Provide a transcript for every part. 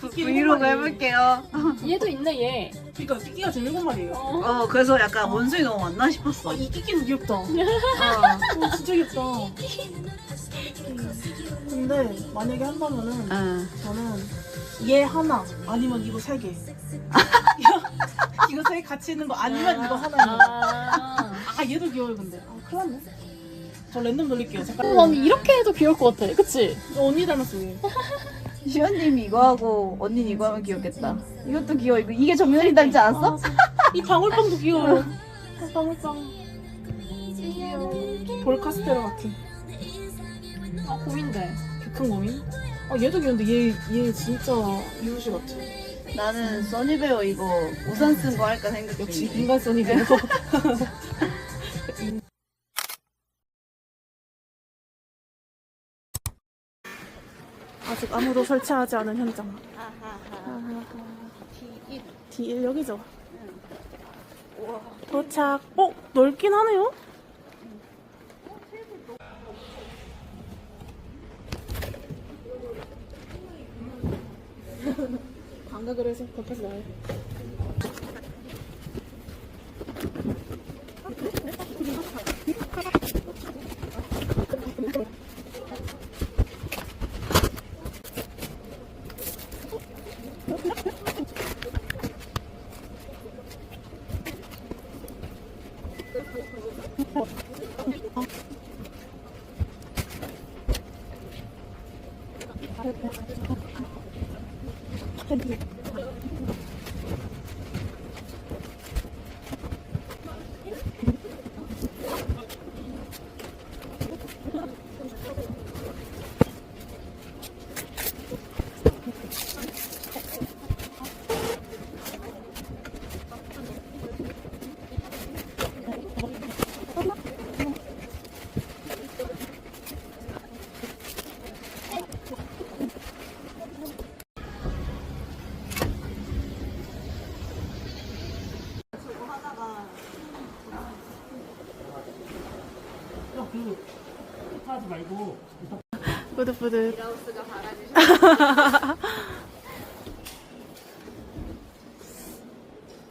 브이로그 해볼게요. 얘도 있네 얘. 그러니까 끼끼가 제일 일곱 마리예요. 어. 어 그래서 약간 원숭이 너무 왔나 싶었어. 아, 이 끼끼는 귀엽다. 어, 어. 진짜 귀엽다. 근데 만약에 한다면은 응. 저는 얘 하나 아니면 이거 세 개. 이거 세 개 같이 있는 거 아니면 이거 하나 있는 거. 아. 아 얘도 귀여워요 근데. 아 큰일 났네. 저 랜덤 돌릴게요. 잠깐. 어, 언니 이렇게 해도 귀여울 것 같아. 그치? 언니 닮았어 얘. 시연님이 이거 하고 언니는 이거 하면 귀엽겠다. 이것도 귀여워. 이거 이게 정연이 닮지 않았어? 아, 이 방울빵도 귀여워. 아, 방울빵. 귀여워. 볼카스테라 같아. 아 고민돼. 백한 고민? 아 얘도 귀여운데 얘, 얘 진짜 유우씨 같아. 나는 써니베어 이거 우산 쓴 거 할까 생각 역시 중이야. 인간성이 되고. 아무도 설치하지 않은 현장. D1 여기죠? 도착. 어? 넓긴 하네요? 감각을 해서 거기서 나와요. 뿌듯뿌듯.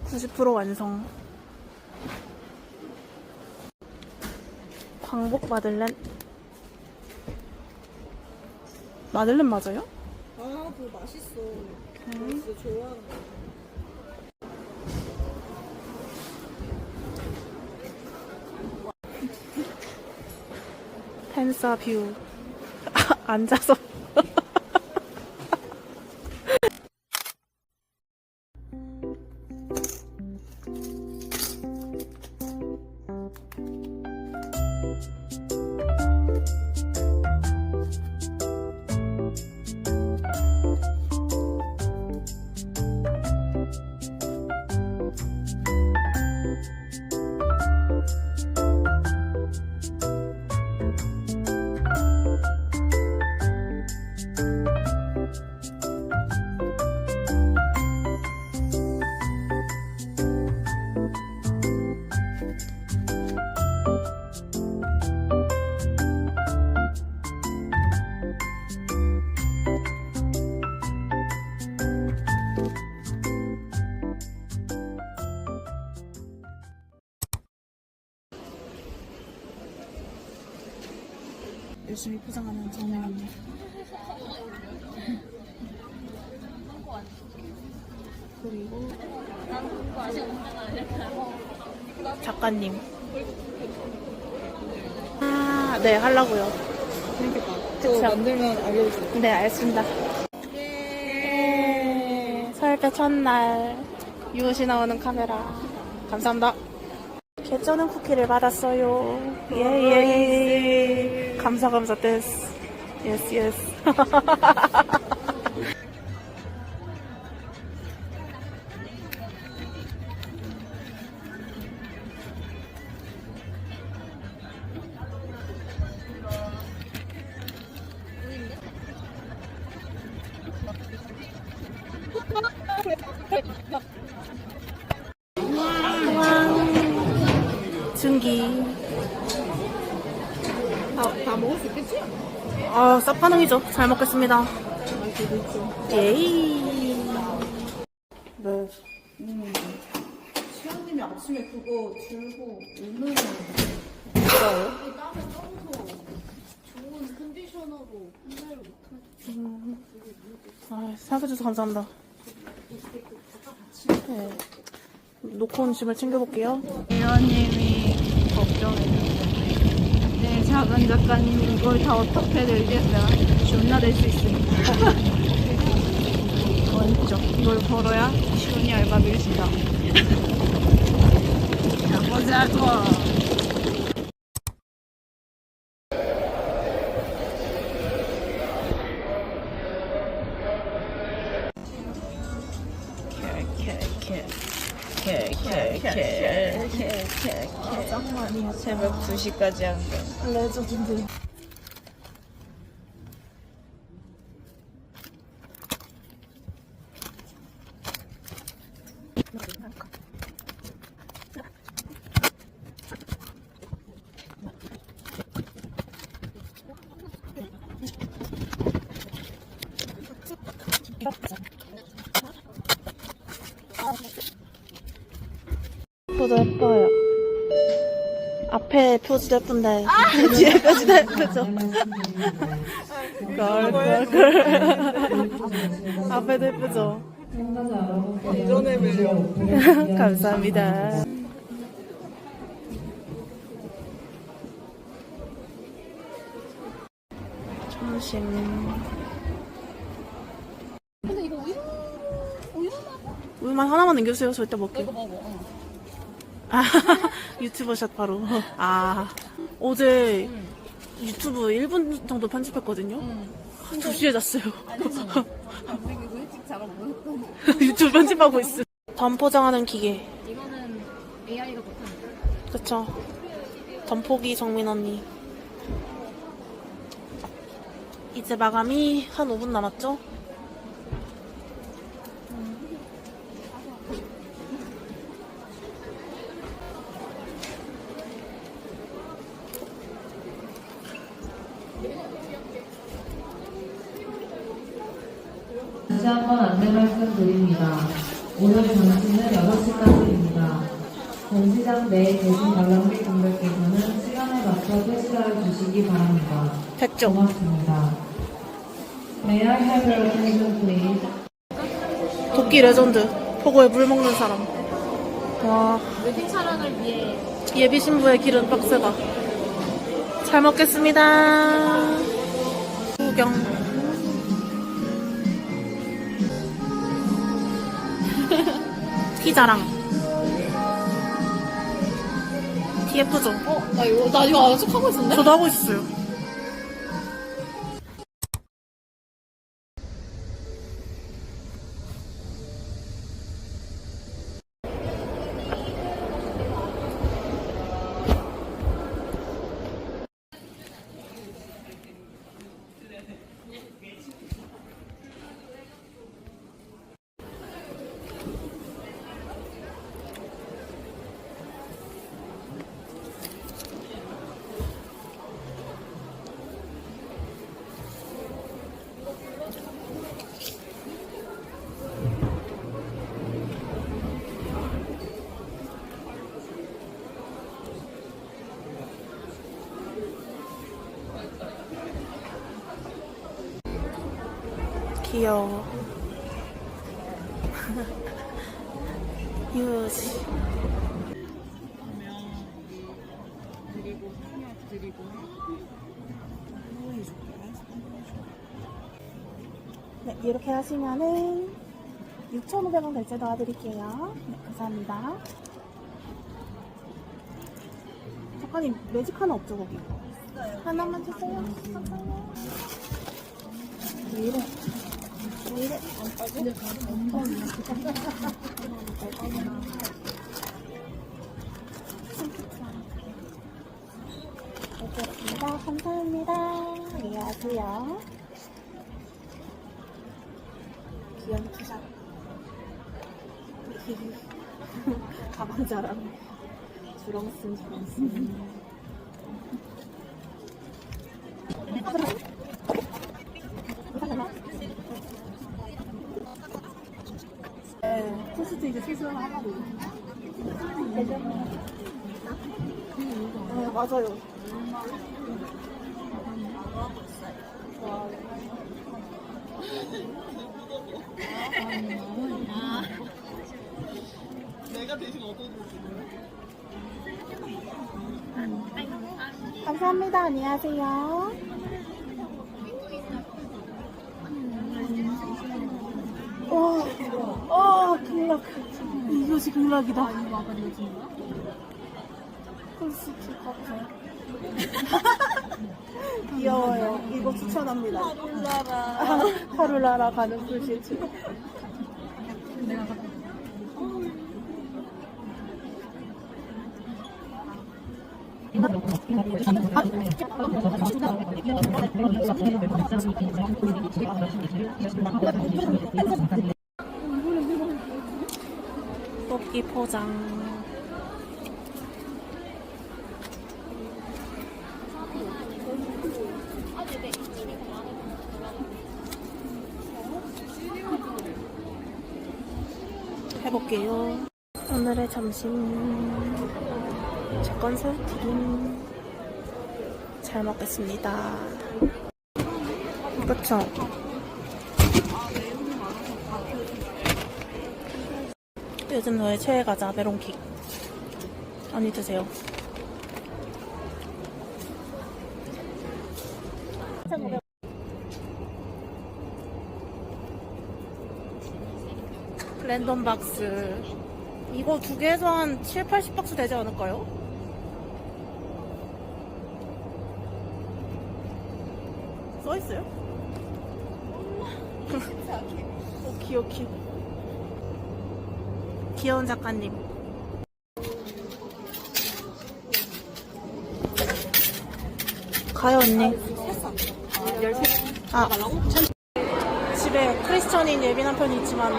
90% 완성. 광복 마들렌. 마들렌 맞아요? 아 그거 맛있어. 나 진짜 좋아하는 거. 펜사 뷰. 앉아서. 열심히 포장하는 정혜입니다. 그리고 작가님. 아, 네, 하려고요. 그거 만들면 알려줘. 네, 알겠습니다. 예. 설배 첫날 유시 나오는 카메라. 감사합니다. 개쩌는 쿠키를 받았어요. 예, 예. 감사, 감사, 데스. 예스, 예스. 다, 다 먹을 수 있겠지? 아, 쌉가능이죠. 잘 먹겠습니다. 에이. 네. 음. 시현님이 아침에 그거 들고 오는 아, 사과주셔서 감사합니다. 네. 놓고 온 짐을 챙겨볼게요. 회원님이 걱정해주는데 네 작은 작가님 이걸 다 어떻게 들겠어요? 존나 될수 있으니까 먼저 이걸 걸어야 시온이 알바 밀수다 가보자고 새벽 2시까지 한 거. 레전드. 표도 예뻐요. 앞에 표지도 예쁜데 뒤에 표지도 예쁘죠? 걸걸걸 앞에도 예쁘죠? 감사합니다. 점심 근데 이거 우유 우유 우유만 하나만 남겨주세요. 저 이따 먹게요. 이거 먹어. 아, 유튜버샷 바로. 아, 어제 유튜브 1분 정도 편집했거든요. 한 2시에 잤어요. 유튜브 편집하고 있어. 덤 포장하는 기계. 이거는 AI가 못하는 그쵸. 덤포기 정민 언니. 이제 마감이 한 5분 남았죠? 다시 한번 안내 말씀드립니다. 오늘 전시는 6시까지입니다. 전시장 내에 계신 관람객 분들께서는 시간에 맞춰 퇴실하여 주시기 바랍니다. 100점. 고맙습니다. May I have your attention please? 도끼 레전드. 보고에 물 먹는 사람. 와, 웨딩 촬영을 위해 예비 신부의 길은 빡세다. 잘 먹겠습니다. 구경. 자랑. 티 예쁘죠? 어? 나 이거 나 이거 아직 하고 있었네? 저도 하고 있어요. 귀여워. 유지. 네, 이렇게 하시면은 6,500원 결제 도와드릴게요. 네, 감사합니다. 작가님, 매직 하나 없죠, 거기? 하나만 주세요. 감사해요. 왜? 왜 이래? 알겠습니다. 감사합니다. 안녕하세요. 귀여운 투샷. 가방 자랑. 주렁쓴 주렁쓴. 콘서트 이제 슬슬 하고. 네, 맞아요. 감사합니다. 안녕하세요. 와, 아, 극락. 이것이 극락이다. 콘서트 가보세요. 귀여워요. 이거 추천합니다. 하루라라. 하루라라 가는 콘서트. 뽑기 포장. 해볼게요. 오늘의 점심 채권 새우튀김 잘 먹겠습니다. 그쵸? 요즘 너의 최애 과자 메론킥 많이 드세요. 랜덤 박스 이거 두 개에서 한 7, 80박스 되지 않을까요? 써있어요? 어, 귀여워 귀여워 귀여운 작가님 가요 언니 아 집에 크리스천인 예민한 편이 있지만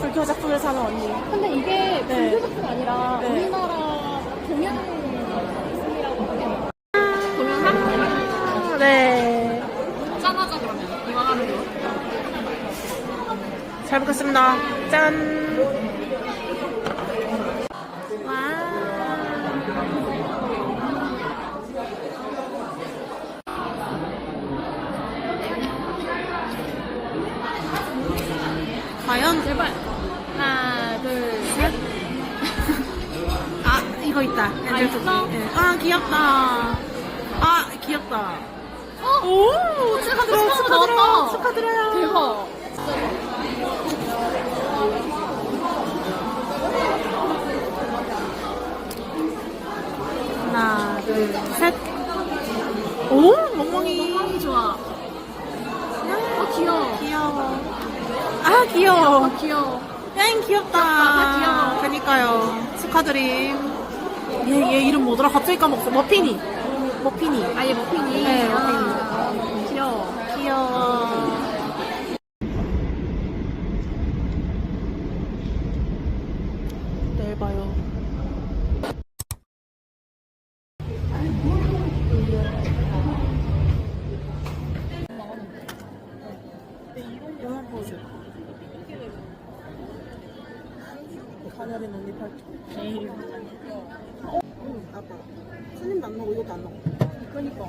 불교 작품을 사는 언니 근데 이게 네. 불교 작품 아니라 네. 우리나라 동양 예술이라고 해요. 네. 짠하자 그러면 이거 하는 거. 잘 먹겠습니다. 짠. 과연 제발. 하나, 둘, 셋. 아 이거 있다. 아, 있어? 네. 아 귀엽다. 아 귀엽다. 어? 오 축하드려요. 축하드려요. 나왔다. 축하드려요. 대박. 하나 둘 셋. 오 멍멍이. 좋아. 어, 귀여워. 귀여워. 아 귀여워. 어, 귀여워. 양 귀엽다. 다 귀여워. 그니까요. 축하드림. 얘, 얘 이름 뭐더라? 갑자기 까먹었어. 머피니. 머피니. 아얘 머핀이. 네, 아, 귀여워. 귀여워. 내일 봐요. 영화 보여줘. 가녀린 언니 팔뚝. 응, 아빠. 스님도 안 나오고 이것도 안 나오고. 그러니까.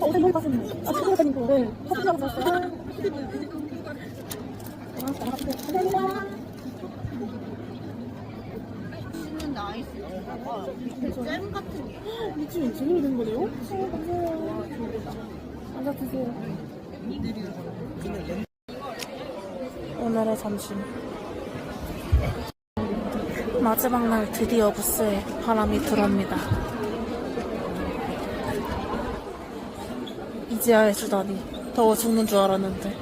어제 이걸 봤었는데. 아, 그거 다니고. 네. 커피하고 샀어요. 감사합니다. 잼 같은 된 거네요? 어, 감사해요. 앉아 드세요. 오늘의 점심. 마지막 날 드디어 부스에 바람이 들어옵니다. 이제야 해주다니. 더워 죽는 줄 알았는데.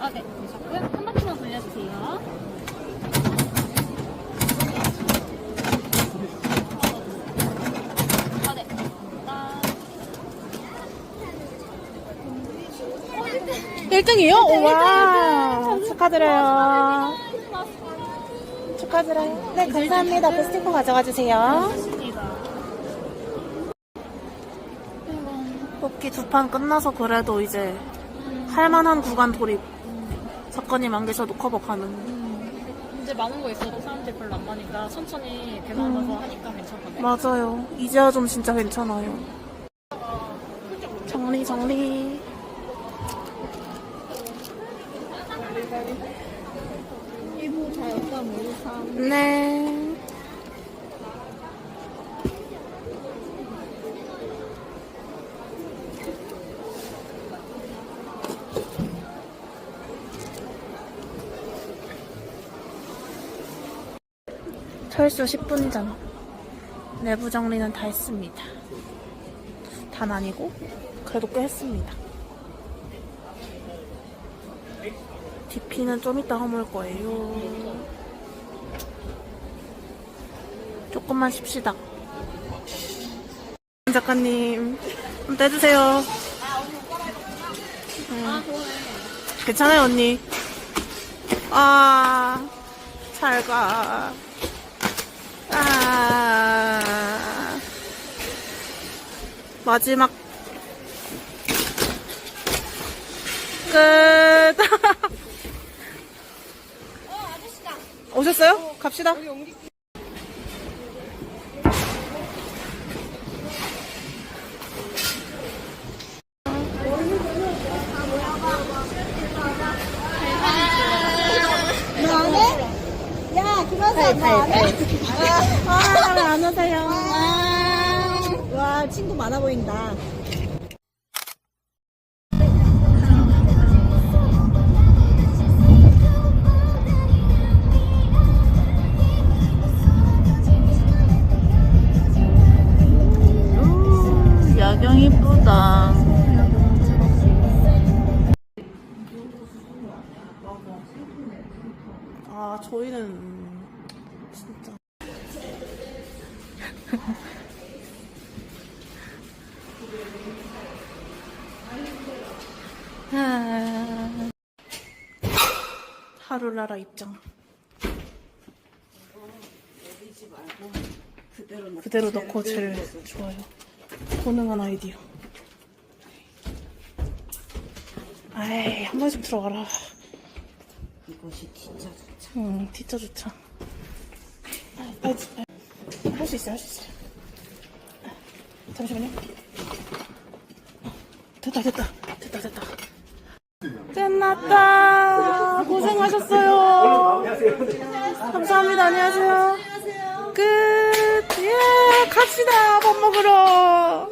아, 네. 되셨고요. 한 바퀴만 돌려주세요. 아, 네. 아, 1등이요? 와 축하드려요. 축하드려요. 네, 감사합니다. 그 스티커 가져가 주세요. 뽑기 두 판 끝나서 그래도 이제 할만한 구간 돌입. 사건님 안 계셔도 커버 가능. 이제 많은 거 있어도 사람들이 별로 안 많으니까 천천히 배나가서 하니까 괜찮거든요. 맞아요. 이제야 좀 진짜 괜찮아요. 정리, 정리. 일부 자연감 우유상. 네. 철수 10분이잖아. 내부 정리는 다 했습니다. 단 아니고, 그래도 꽤 했습니다. DP는 좀 이따 허물 거예요. 조금만 쉽시다. 작가님, 좀 떼주세요. 응. 괜찮아요, 언니. 아, 잘 가. 아, 마지막. 끝. 오셨어요? 갑시다. 야, 김하세, 너안 해? 아, 왜안 오세요? 와, 친구 많아 보인다. 야경 이쁘다. 아, 저희는 하루라라 입장. 그대로 넣고 제일 좋아요. 고능한 아이디어. 아이, 한 번씩 들어가라. 이것이 진짜 좋다. 응, 진짜 좋죠. 할 수 있어요, 할 수 있어요. 잠시만요. 됐다, 됐다, 됐다, 됐다. 끝났다. 고생하셨어요. 감사합니다. 안녕하세요. 끝. 예, 갑시다. 밥 먹으러.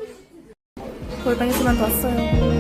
골뱅이 스맨 왔어요.